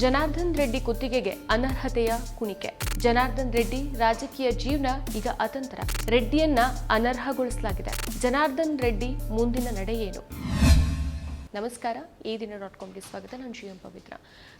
ಜನಾರ್ದನ್ ರೆಡ್ಡಿ ಕುತ್ತಿಗೆಗೆ ಅನರ್ಹತೆಯ ಕುಣಿಕೆ. ಜನಾರ್ದನ್ ರೆಡ್ಡಿ ರಾಜಕೀಯ ಜೀವನ ಈಗ ಅತಂತ್ರ. ರೆಡ್ಡಿಯನ್ನ ಅನರ್ಹಗೊಳಿಸಲಾಗಿದೆ. ಜನಾರ್ದನ್ ರೆಡ್ಡಿ ಮುಂದಿನ ನಡೆ ಏನು? ನಮಸ್ಕಾರ. ಈ ದಿನ ಡಾಟ್ ಕಾಮ್ಗೆ ಸ್ವಾಗತ. ನಾನು ಶ್ರೀಯಂ ಪವಿತ್ರ.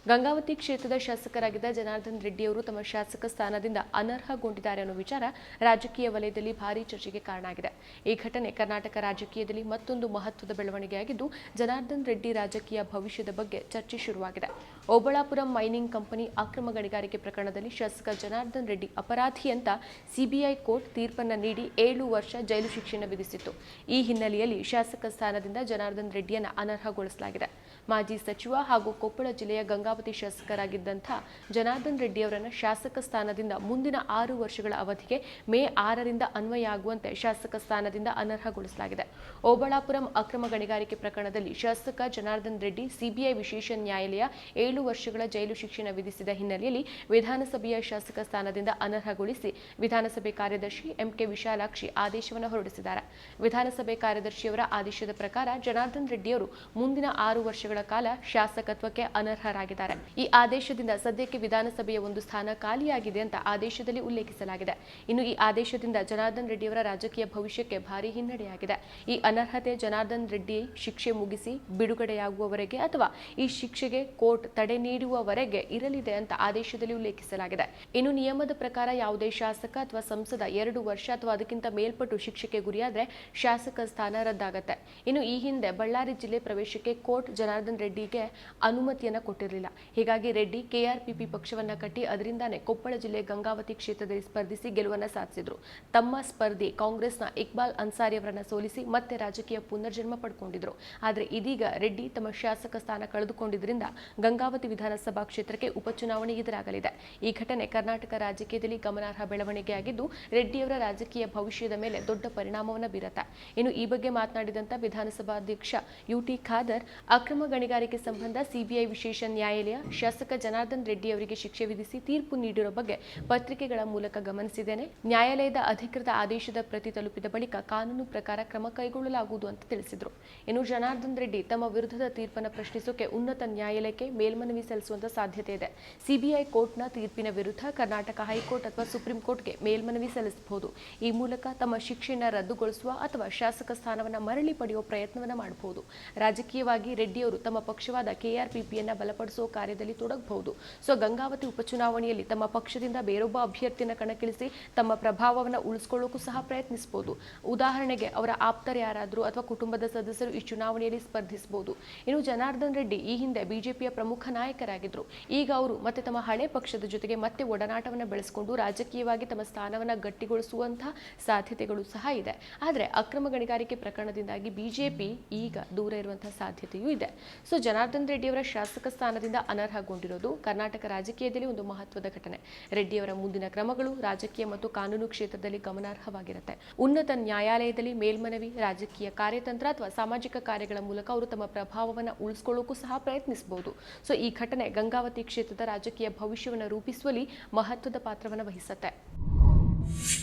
ಗಂಗಾವತಿ ಕ್ಷೇತ್ರದ ಶಾಸಕರಾಗಿದ್ದ ಜನಾರ್ದನ್ ರೆಡ್ಡಿ ಅವರು ತಮ್ಮ ಶಾಸಕ ಸ್ಥಾನದಿಂದ ಅನರ್ಹಗೊಂಡಿದ್ದಾರೆ ಅನ್ನೋ ವಿಚಾರ ರಾಜಕೀಯ ವಲಯದಲ್ಲಿ ಭಾರಿ ಚರ್ಚೆಗೆ ಕಾರಣ ಆಗಿದೆ. ಈ ಘಟನೆ ಕರ್ನಾಟಕ ರಾಜಕೀಯದಲ್ಲಿ ಮತ್ತೊಂದು ಮಹತ್ವದ ಬೆಳವಣಿಗೆಯಾಗಿದ್ದು, ಜನಾರ್ದನ್ ರೆಡ್ಡಿ ರಾಜಕೀಯ ಭವಿಷ್ಯದ ಬಗ್ಗೆ ಚರ್ಚೆ ಶುರುವಾಗಿದೆ. ಓಬಳಾಪುರಂ ಮೈನಿಂಗ್ ಕಂಪನಿ ಅಕ್ರಮ ಗಣಿಗಾರಿಕೆ ಪ್ರಕರಣದಲ್ಲಿ ಶಾಸಕ ಜನಾರ್ದನ್ ರೆಡ್ಡಿ ಅಪರಾಧಿ ಅಂತ ಸಿಬಿಐ ಕೋರ್ಟ್ ತೀರ್ಪನ್ನು ನೀಡಿ ಏಳು ವರ್ಷ ಜೈಲು ಶಿಕ್ಷೆಯನ್ನು ವಿಧಿಸಿತ್ತು. ಈ ಹಿನ್ನೆಲೆಯಲ್ಲಿ ಶಾಸಕ ಸ್ಥಾನದಿಂದ ಜನಾರ್ದನ್ ರೆಡ್ಡಿಯನ್ನು ಅನರ್ಹಗೊಳಿಸಲಾಗಿದೆ. ಮಾಜಿ ಸಚಿವ ಹಾಗೂ ಕೊಪ್ಪಳ ಜಿಲ್ಲೆಯ ಗಂಗಾವತಿ ಶಾಸಕರಾಗಿದ್ದಂಥ ಜನಾರ್ದನ್ ರೆಡ್ಡಿ ಅವರನ್ನು ಶಾಸಕ ಸ್ಥಾನದಿಂದ ಮುಂದಿನ ಆರು ವರ್ಷಗಳ ಅವಧಿಗೆ ಮೇ ಆರರಿಂದ ಅನ್ವಯ ಆಗುವಂತೆ ಶಾಸಕ ಸ್ಥಾನದಿಂದ ಅನರ್ಹಗೊಳಿಸಲಾಗಿದೆ. ಓಬಳಾಪುರಂ ಅಕ್ರಮ ಗಣಿಗಾರಿಕೆ ಪ್ರಕರಣದಲ್ಲಿ ಶಾಸಕ ಜನಾರ್ದನ್ ರೆಡ್ಡಿ ಸಿಬಿಐ ವಿಶೇಷ ನ್ಯಾಯಾಲಯ ಏಳು ವರ್ಷಗಳ ಜೈಲು ಶಿಕ್ಷಣ ವಿಧಿಸಿದ ಹಿನ್ನೆಲೆಯಲ್ಲಿ ವಿಧಾನಸಭೆಯ ಶಾಸಕ ಸ್ಥಾನದಿಂದ ಅನರ್ಹಗೊಳಿಸಿ ವಿಧಾನಸಭೆ ಕಾರ್ಯದರ್ಶಿ ಎಂಕೆ ವಿಶಾಲಾಕ್ಷಿ ಆದೇಶವನ್ನು ಹೊರಡಿಸಿದ್ದಾರೆ. ವಿಧಾನಸಭೆ ಕಾರ್ಯದರ್ಶಿಯವರ ಆದೇಶದ ಪ್ರಕಾರ ಜನಾರ್ದನ್ ರೆಡ್ಡಿಯವರು ಮುಂದಿನ ಆರು ವರ್ಷಗಳ ಕಾಲ ಶಾಸಕತ್ವಕ್ಕೆ ಅನರ್ಹರಾಗಿದ್ದಾರೆ. ಈ ಆದೇಶದಿಂದ ಸದ್ಯಕ್ಕೆ ವಿಧಾನಸಭೆಯ ಒಂದು ಸ್ಥಾನ ಖಾಲಿಯಾಗಿದೆ ಅಂತ ಆದೇಶದಲ್ಲಿ ಉಲ್ಲೇಖಿಸಲಾಗಿದೆ. ಇನ್ನು ಈ ಆದೇಶದಿಂದ ಜನಾರ್ದನ್ ರೆಡ್ಡಿಯವರ ರಾಜಕೀಯ ಭವಿಷ್ಯಕ್ಕೆ ಭಾರಿ ಹಿನ್ನಡೆಯಾಗಿದೆ. ಈ ಅನರ್ಹತೆ ಜನಾರ್ದನ್ ರೆಡ್ಡಿ ಶಿಕ್ಷೆ ಮುಗಿಸಿ ಬಿಡುಗಡೆಯಾಗುವವರೆಗೆ ಅಥವಾ ಈ ಶಿಕ್ಷೆಗೆ ಕೋರ್ಟ್ ತಡೆ ನೀಡುವವರೆಗೆ ಇರಲಿದೆ ಅಂತ ಆದೇಶದಲ್ಲಿ ಉಲ್ಲೇಖಿಸಲಾಗಿದೆ. ಇನ್ನು ನಿಯಮದ ಪ್ರಕಾರ ಯಾವುದೇ ಶಾಸಕ ಅಥವಾ ಸಂಸದ ಎರಡು ವರ್ಷ ಅಥವಾ ಅದಕ್ಕಿಂತ ಮೇಲ್ಪಟ್ಟು ಶಿಕ್ಷೆಗೆ ಗುರಿಯಾದ್ರೆ ಶಾಸಕ ಸ್ಥಾನ ರದ್ದಾಗುತ್ತೆ. ಇನ್ನು ಈ ಹಿಂದೆ ಬಳ್ಳಾರಿ ಜಿಲ್ಲೆ ಪ್ರವೇಶಕ್ಕೆ ಕೋರ್ಟ್ ಜನಾರ್ದನ್ ರೆಡ್ಡಿಗೆ ಅನುಮತಿಯನ್ನ ಕೊಟ್ಟಿರಲಿಲ್ಲ. ಹೀಗಾಗಿ ರೆಡ್ಡಿ ಕೆಆರ್ಪಿಪಿ ಪಕ್ಷವನ್ನ ಕಟ್ಟಿ ಅದರಿಂದಾನೇ ಕೊಪ್ಪಳ ಜಿಲ್ಲೆ ಗಂಗಾವತಿ ಕ್ಷೇತ್ರದಲ್ಲಿ ಸ್ಪರ್ಧಿಸಿ ಗೆಲುವನ್ನ ಸಾಧಿಸಿದರು. ತಮ್ಮ ಸ್ಪರ್ಧಿ ಕಾಂಗ್ರೆಸ್ನ ಇಕ್ಬಾಲ್ ಅನ್ಸಾರಿ ಅವರನ್ನ ಸೋಲಿಸಿ ಮತ್ತೆ ರಾಜಕೀಯ ಪುನರ್ಜನ್ಮ ಪಡ್ಕೊಂಡಿದ್ರು. ಆದ್ರೆ ಇದೀಗ ರೆಡ್ಡಿ ತಮ್ಮ ಶಾಸಕ ಸ್ಥಾನ ಕಳೆದುಕೊಂಡಿದ್ದರಿಂದ ಗಂಗಾವತಿ ವಿಧಾನಸಭಾ ಕ್ಷೇತ್ರಕ್ಕೆ ಉಪಚುನಾವಣೆ ಎದುರಾಗಲಿದೆ. ಈ ಘಟನೆ ಕರ್ನಾಟಕ ರಾಜಕೀಯದಲ್ಲಿ ಗಮನಾರ್ಹ ಬೆಳವಣಿಗೆಯಾಗಿದ್ದು ರೆಡ್ಡಿಯವರ ರಾಜಕೀಯ ಭವಿಷ್ಯದ ಮೇಲೆ ದೊಡ್ಡ ಪರಿಣಾಮವನ್ನು ಬೀರತ್ತೆ. ಇನ್ನು ಈ ಬಗ್ಗೆ ಮಾತನಾಡಿದಂತ ವಿಧಾನಸಭಾಧ್ಯಕ್ಷ ಯುಟಿ ಖಾದರ್, ಅಕ್ರಮ ಗಣಿಗಾರಿಕೆ ಸಂಬಂಧ ಸಿಬಿಐ ವಿಶೇಷ ನ್ಯಾಯಾಲಯ ಶಾಸಕ ಜನಾರ್ದನ್ ರೆಡ್ಡಿ ಅವರಿಗೆ ಶಿಕ್ಷೆ ವಿಧಿಸಿ ತೀರ್ಪು ನೀಡಿರೋ ಬಗ್ಗೆ ಪತ್ರಿಕೆಗಳ ಮೂಲಕ ಗಮನಿಸಿದ್ದೇನೆ. ನ್ಯಾಯಾಲಯದ ಅಧಿಕೃತ ಆದೇಶದ ಪ್ರತಿ ತಲುಪಿದ ಬಳಿಕ ಕಾನೂನು ಪ್ರಕಾರ ಕ್ರಮ ಕೈಗೊಳ್ಳಲಾಗುವುದು ಅಂತ ತಿಳಿಸಿದರು. ಇನ್ನು ಜನಾರ್ದನ್ ರೆಡ್ಡಿ ತಮ್ಮ ವಿರುದ್ಧದ ತೀರ್ಪನ್ನು ಪ್ರಶ್ನಿಸೋಕೆ ಉನ್ನತ ನ್ಯಾಯಾಲಯಕ್ಕೆ ಮೇಲ್ಮನವಿ ಸಲ್ಲಿಸುವಂತ ಸಾಧ್ಯತೆ ಇದೆ. ಸಿಬಿಐ ಕೋರ್ಟ್ನ ತೀರ್ಪಿನ ವಿರುದ್ಧ ಕರ್ನಾಟಕ ಹೈಕೋರ್ಟ್ ಅಥವಾ ಸುಪ್ರೀಂ ಕೋರ್ಟ್ಗೆ ಮೇಲ್ಮನವಿ ಸಲ್ಲಿಸಬಹುದು. ಈ ಮೂಲಕ ತಮ್ಮ ಶಿಕ್ಷೆಯನ್ನು ರದ್ದುಗೊಳಿಸುವ ಅಥವಾ ಶಾಸಕ ಸ್ಥಾನವನ್ನು ಮರಳಿ ಪಡೆಯುವ ಪ್ರಯತ್ನವನ್ನು ಮಾಡಬಹುದು. ರಾಜಕೀಯವಾಗಿ ರೆಡ್ಡಿಯವರು ತಮ್ಮ ಪಕ್ಷವಾದ ಕೆಆರ್ಪಿಪಿಯನ್ನ ಬಲಪಡಿಸುವ ಕಾರ್ಯದಲ್ಲಿ ತೊಡಗಬಹುದು. ಸೊ, ಗಂಗಾವತಿ ಉಪಚುನಾವಣೆಯಲ್ಲಿ ತಮ್ಮ ಪಕ್ಷದಿಂದ ಬೇರೊಬ್ಬ ಅಭ್ಯರ್ಥಿಯನ್ನು ಕಣಕ್ಕಿಳಿಸಿ ತಮ್ಮ ಪ್ರಭಾವವನ್ನು ಉಳಿಸ್ಕೊಳ್ಳೋಕ್ಕೂ ಸಹ ಪ್ರಯತ್ನಿಸಬಹುದು ಉದಾಹರಣೆಗೆ, ಅವರ ಆಪ್ತರು ಯಾರಾದರೂ ಅಥವಾ ಕುಟುಂಬದ ಸದಸ್ಯರು ಈ ಚುನಾವಣೆಯಲ್ಲಿ ಸ್ಪರ್ಧಿಸಬಹುದು ಇನ್ನು ಜನಾರ್ದನ್ ರೆಡ್ಡಿ ಈ ಹಿಂದೆ ಬಿಜೆಪಿಯ ಪ್ರಮುಖ ನಾಯಕರಾಗಿದ್ದರು ಈಗ ಅವರು ಮತ್ತೆ ತಮ್ಮ ಹಳೆ ಪಕ್ಷದ ಜೊತೆಗೆ ಮತ್ತೆ ಒಡನಾಟವನ್ನು ಬೆಳೆಸಿಕೊಂಡು ರಾಜಕೀಯವಾಗಿ ತಮ್ಮ ಸ್ಥಾನವನ್ನು ಗಟ್ಟಿಗೊಳಿಸುವಂತಹ ಸಾಧ್ಯತೆಗಳು ಸಹ ಇದೆ. ಆದರೆ, ಅಕ್ರಮ ಗಣಿಗಾರಿಕೆ ಪ್ರಕರಣದಿಂದಾಗಿ ಬಿಜೆಪಿ ಈಗ ದೂರ ಇರುವಂತಹ ಸಾಧ್ಯತೆಯೂ ಇದೆ. ಸೊ ಜನಾರ್ದನ್ ರೆಡ್ಡಿಯವರ ಶಾಸಕ ಸ್ಥಾನದಿಂದ ಅನರ್ಹಗೊಂಡಿರೋದು ಕರ್ನಾಟಕ ರಾಜಕೀಯದಲ್ಲಿ ಒಂದು ಮಹತ್ವದ ಘಟನೆ. ರೆಡ್ಡಿಯವರ ಮುಂದಿನ ಕ್ರಮಗಳು ರಾಜಕೀಯ ಮತ್ತು ಕಾನೂನು ಕ್ಷೇತ್ರದಲ್ಲಿ ಗಮನಾರ್ಹವಾಗಿರುತ್ತೆ. ಉನ್ನತ ನ್ಯಾಯಾಲಯದಲ್ಲಿ ಮೇಲ್ಮನವಿ, ರಾಜಕೀಯ ಕಾರ್ಯತಂತ್ರ ಅಥವಾ ಸಾಮಾಜಿಕ ಕಾರ್ಯಗಳ ಮೂಲಕ ಅವರು ತಮ್ಮ ಪ್ರಭಾವವನ್ನು ಉಳಿಸ್ಕೊಳ್ಳೋಕ್ಕೂ ಸಹ ಪ್ರಯತ್ನಿಸಬಹುದು ಸೊ ಈ ಘಟನೆ ಗಂಗಾವತಿ ಕ್ಷೇತ್ರದ ರಾಜಕೀಯ ಭವಿಷ್ಯವನ್ನು ರೂಪಿಸುವಲ್ಲಿ ಮಹತ್ವದ ಪಾತ್ರವನ್ನು ವಹಿಸುತ್ತೆ.